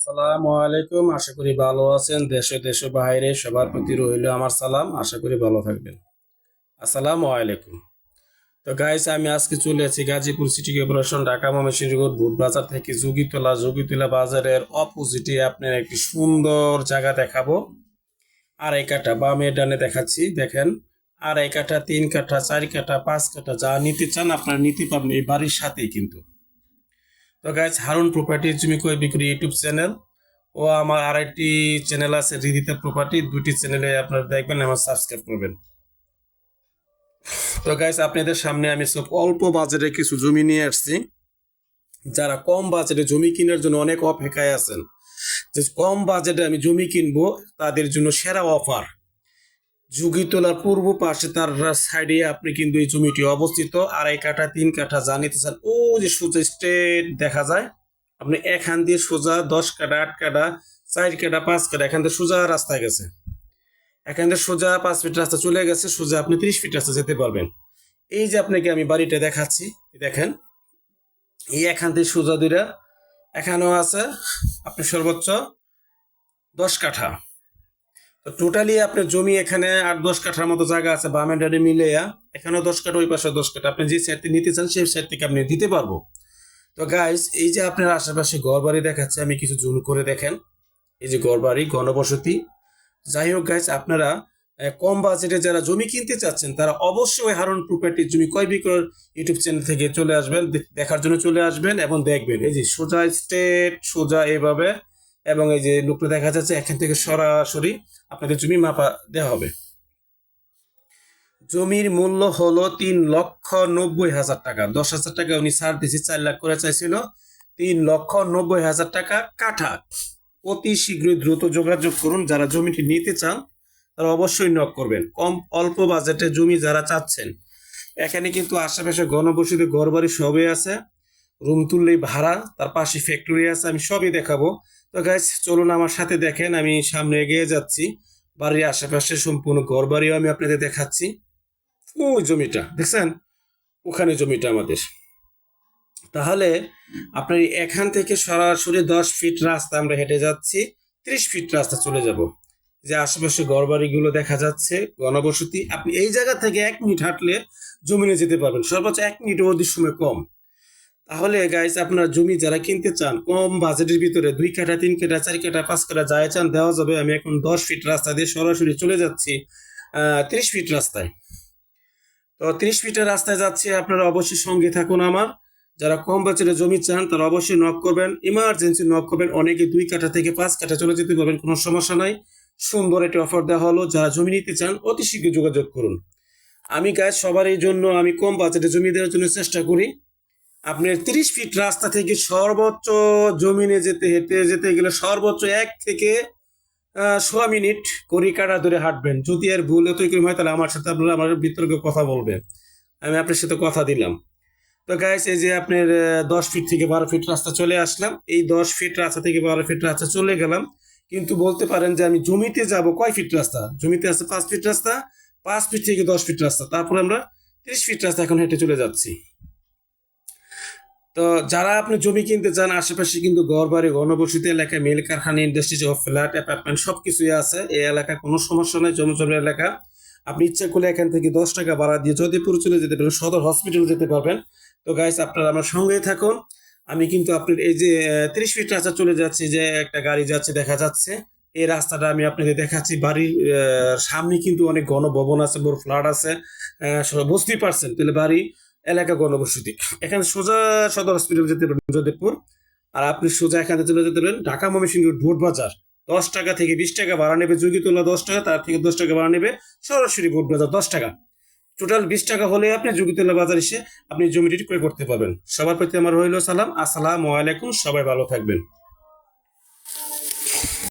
আসসালামু আলাইকুম। আশা করি ভালো আছেন। দেশে দেশে বাইরে সবার প্রতি রইল আমার সালাম। আশা করি ভালো থাকবেন। আসসালামু আলাইকুম। তো গাইস আমি আজকে চলে আছি Gazipur city corporation Dhaka Mymensingh road ভুট বাজার থেকে যোগীতলা যোগীতলা বাজারের অপোজিটে আপনার একটি সুন্দর জায়গা দেখাবো। আড়াই কাঠা বামে ডানে দেখাচ্ছি। দেখেন, আড়াই কাঠা, তিন কাঠা, চার কাঠা, পাঁচ কাঠা যা নিতে চান আপনারা নিতে পারবেন। এই বাড়ির সাথেই কিন্তু। তো গাইজ হারুন প্রপার্টি জমি ক্রয় বিক্রি ইউটিউব চ্যানেল ও আমার আরেকটি চ্যানেল আছে রিদিতা প্রপার্টি দুটি চ্যানেলে আপনারা দেখবেন আমার সাবস্ক্রাইব করবেন। তো গাইজ আপনাদের সামনে আমি সব অল্প বাজারে কিছু জমি নিয়ে আসছি। যারা কম বাজেটে জমি কেনার জন্য অনেক অপেক্ষায় আছেন, যে কম বাজেটে আমি জমি কিনবো, তাদের জন্য সেরা অফার যুগিতলার পূর্ব পাশে তার সাইডে আপনি কিন্তু এই জমিটি অবস্থিত। আড়াই কাঠা, তিন কাঠা যা নিতে চান। ও যে সোজা স্ট্রেট দেখা যায়, আপনি এখান দিয়ে সোজা দশ কাঠা, আট কাঠা, চার কাঠা, পাঁচ কাঠা, এখান থেকে সোজা রাস্তা গেছে। এখান থেকে সোজা পাঁচ ফিট রাস্তা চলে গেছে, সোজা আপনি ত্রিশ ফিট রাস্তা যেতে পারবেন। এই যে আপনাকে আমি বাড়িটা দেখাচ্ছি দেখেন। এই এখান থেকে সোজা দুইটা, এখানেও আছে, আপনি সর্বোচ্চ দশ কাঠা। তো টোটালি আপনার জমি এখানে আট দশ কাঠার মতো জায়গা আছে, বামে ডানে মিলে এখানেও দশ কাঠা, ওই পাশে দশ কাঠা। আপনি যে সাইড নিতে চান, সেই সাইড থেকে আপনি দিতে পারব। তো গাইস এই যে আপনার আশেপাশে ঘর বাড়ি দেখাচ্ছে, আমি কিছু জুম করে দেখেন। এই যে ঘর বাড়ি ঘনবসতি। যাই হোক গাইস আপনারা কম বাজেটে যারা জমি কিনতে চাচ্ছেন, তারা অবশ্যই হারুন প্রপার্টির জমি কয় বিক্রয় ইউটিউব চ্যানেল থেকে চলে আসবেন দেখার জন্য চলে আসবেন এবং দেখবেন। এই যে সোজা স্টেট সোজা এইভাবে এবং এই যে লোকটা দেখা যাচ্ছে, এখান থেকে সরাসরি আপনাদের জমি মাপা দেওয়া হবে। জমির মূল্য হলো তিন লক্ষ নব্বই হাজার টাকা। দশ হাজার টাকা উনি ছাড় দিয়েছে, চার লাখ করে চাইছিল। তিন লক্ষ নব্বই হাজার টাকা কাঠা। অতি শীঘ্রই দ্রুত যোগাযোগ করুন। যারা জমিটি নিতে চান, তারা অবশ্যই নক করবেন। কম অল্প বাজেটে জমি যারা চাচ্ছেন, এখানে কিন্তু আশেপাশে ঘনবসতি, ঘরবাড়ি সবই আছে। রুম তুললেই ভাড়া, তার পাশে ফ্যাক্টরি আছে, আমি সবই দেখাবো। তো গাইজ চলুন আমার সাথে দেখেন, আমি সামনে এগিয়ে যাচ্ছি। বাড়ির আশেপাশে সম্পূর্ণ ঘর বাড়িও আমি আপনাদের দেখাচ্ছি। ওই জমিটা, দেখছেন? ওখানে জমিটা আমাদের। তাহলে আপনার এখান থেকে সরাসরি দশ ফিট রাস্তা আমরা হেঁটে যাচ্ছি, ত্রিশ ফিট রাস্তা চলে যাব। যে আশেপাশে ঘর বাড়িগুলো দেখা যাচ্ছে গণবসতি আপনি এই জায়গা থেকে এক মিনিট হাঁটলে জমিনে যেতে পারবেন। সর্বোচ্চ এক মিনিট অধিক সময় কম। তাহলে গাইস আপনার জমি যারা কিনতে চান, কম বাজেটের ভিতরে দুই কাঠা, তিন কাঠা, চার কাঠা, পাঁচ কাঠা যাই চান, দেওয়া যাবে। আমি এখন দশ ফিট রাস্তা দিয়ে সরাসরি চলে যাচ্ছি ত্রিশ ফিট রাস্তায়। তো ত্রিশ ফিটের রাস্তায় যাচ্ছি। আপনারা অবশ্যই সঙ্গে থাকুন আমার। যারা কম বাজেটে জমি চান, তারা অবশ্যই নক করবেন। ইমার্জেন্সি নক করবেন। অনেকে দুই কাঠা থেকে পাঁচ কাঠা চলে যেতে পারবেন, কোনো সমস্যা নাই। সুন্দর একটি অফার দেওয়া হলো। যারা জমি নিতে চান, অতি শীঘ্র যোগাযোগ করুন। আমি গাছ সবারই জন্য আমি কম বাজেটে জমি দেওয়ার জন্য চেষ্টা করি। আপনার তিরিশ ফিট রাস্তা থেকে সর্বোচ্চ জমিনে যেতে, হেঁটে যেতে গেলে সর্বোচ্চ এক থেকে সোয়া মিনিট কড়ি কাটা ধরে হাঁটবেন। যদি আর ভুল হতো এরকম হয়, তাহলে আমার সাথে আপনারা আমার বিতর্কে কথা বলবেন। আমি আপনার সাথে কথা দিলাম। তো গাইস এই যে আপনার দশ ফিট থেকে বারো ফিট রাস্তা চলে আসলাম। এই দশ ফিট রাস্তা থেকে বারো ফিট রাস্তা চলে গেলাম। কিন্তু বলতে পারেন যে আমি জমিতে যাব কয় ফিট রাস্তা? জমিতে আছে পাঁচ ফিট রাস্তা, পাঁচ ফিট থেকে দশ ফিট রাস্তা। তারপরে আমরা তিরিশ ফিট রাস্তা এখন হেঁটে চলে যাচ্ছি। তো যারা আপনি জমি কিনতে চান, আশেপাশে কিন্তু ঘর বাড়ি, ঘনবসতি এলাকায় মিল কারখানা ইন্ডাস্ট্রি ফ্ল্যাট অ্যাপার্টমেন্ট সব কিছুই আছে। এই এলাকায় কোনো সমস্যা নেই জমি জমি এলাকা। আপনি ইচ্ছা করলে এখান থেকে দশ টাকা ভাড়া দিয়ে যদিপুর চলে যেতে পারবেন সদর হসপিটাল যেতে পারবেন। তো গাইস আপনারা আমার সঙ্গেই থাকুন। আমি কিন্তু আপনার এই যে ত্রিশ ফিট রাস্তা চলে যাচ্ছে, যে একটা গাড়ি যাচ্ছে, দেখা যাচ্ছে। এই রাস্তাটা আমি আপনাদের দেখাচ্ছি। বাড়ির সামনে কিন্তু অনেক ঘন ভবন আছে, বড় ফ্ল্যাট আছে। বুঝতেই পারছেন। তাহলে বাড়ি এলাকা গণবসতি। এখানে সোজা সদর হসপিটাল যেতে পারেন যোধপুর আর আপনি সোজা এখানে চলে যেতে পারেন ঢাকা ময়মনসিংহ ভোট বাজার। দশ টাকা থেকে বিশ টাকা ভাড়া নেবে যোগীতলা দশ টাকা, তার থেকে দশ টাকা ভাড়া নেবে সরাসরি ভোট বাজার দশ টাকা। টোটাল বিশ টাকা হলে আপনি যোগীতলা বাজার এসে আপনি জমিটি ক্রয় করতে পারবেন। সবার প্রতি আমার রইল সালাম। আসসালামু আলাইকুম, সবাই ভালো থাকবেন।